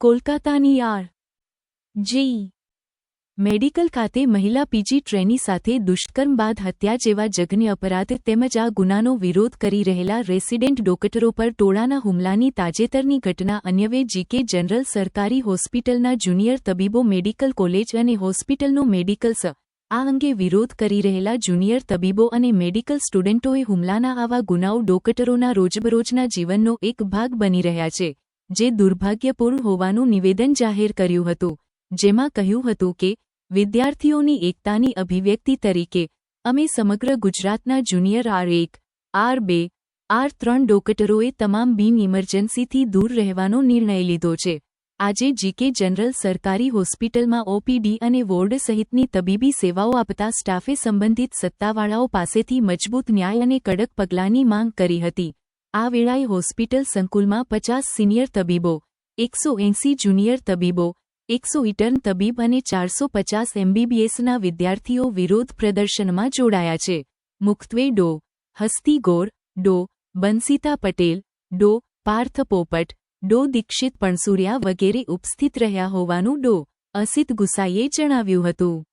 કોલકાતાની R G. Medical ખાતે મહિલા PG trainee સાથે દુષ્કર્મ બાદ હત્યા જેવા જઘન્ય અપરાધ તેમજ આ ગુનાનો વિરોધ કરી રહેલા રેસિડેન્ટ ડોક્ટરો પર ટોળાના હુમલાની તાજેતરની ઘટના અન્યવે જીકે જનરલ સરકારી હોસ્પિટલના જુનિયર તબીબો મેડિકલ કોલેજ અને હોસ્પિટલનો મેડિકલ સ. આ અંગે વિરોધ કરી રહેલા જુનિયર તબીબો અને મેડિકલ સ્ટુડન્ટોએ હુમલાના આવા ગુનાઓ ડોક્ટરોના રોજબરોજના જીવનનો એક ભાગ બની રહ્યા છે. જે દુર્ભાગ્યપૂર્ણ હોવાનું નિવેદન જાહેર કર્યું હતું, જેમાં કહ્યું હતું કે, વિદ્યાર્થીઓની એકતાની અભિવ્યક્તિ તરીકે, અમે સમગ્ર ગુજરાતના જુનિયર આર એક, આર બે, આર ત્રણ ડોક્ટરોએ તમામ બિન ઇમરજન્સીથી દૂર રહેવાનો નિર્ણય લીધો છે. આજે જીકે જનરલ સરકારી હોસ્પિટલમાં ઓપીડી અને વોર્ડ સહિતની તબીબી સેવાઓ આપતા સ્ટાફે સંબંધિત સત્તાવાળાઓ પાસેથી મજબૂત ન્યાય અને કડક પગલાંની માંગ કરી હતી. આ વેળાએ હોસ્પિટલ સંકુલમાં પચાસ સિનિયર તબીબો, એકસો એંસી જુનિયર તબીબો, એકસો ઇટર્ન તબીબ અને ચારસો પચાસ એમબીબીએસના વિદ્યાર્થીઓ વિરોધ પ્રદર્શનમાં જોડાયા છે. મુખ્ત્વે ડો, હસ્તી ગોર, ડો, બંસીતા પટેલ, ડો, પાર્થ પોપટ, ડો દીક્ષિત પણસુરિયા વગેરે ઉપસ્થિત રહ્યા હોવાનું ડો અસિત ગુસાઈએ જણાવ્યું હતું.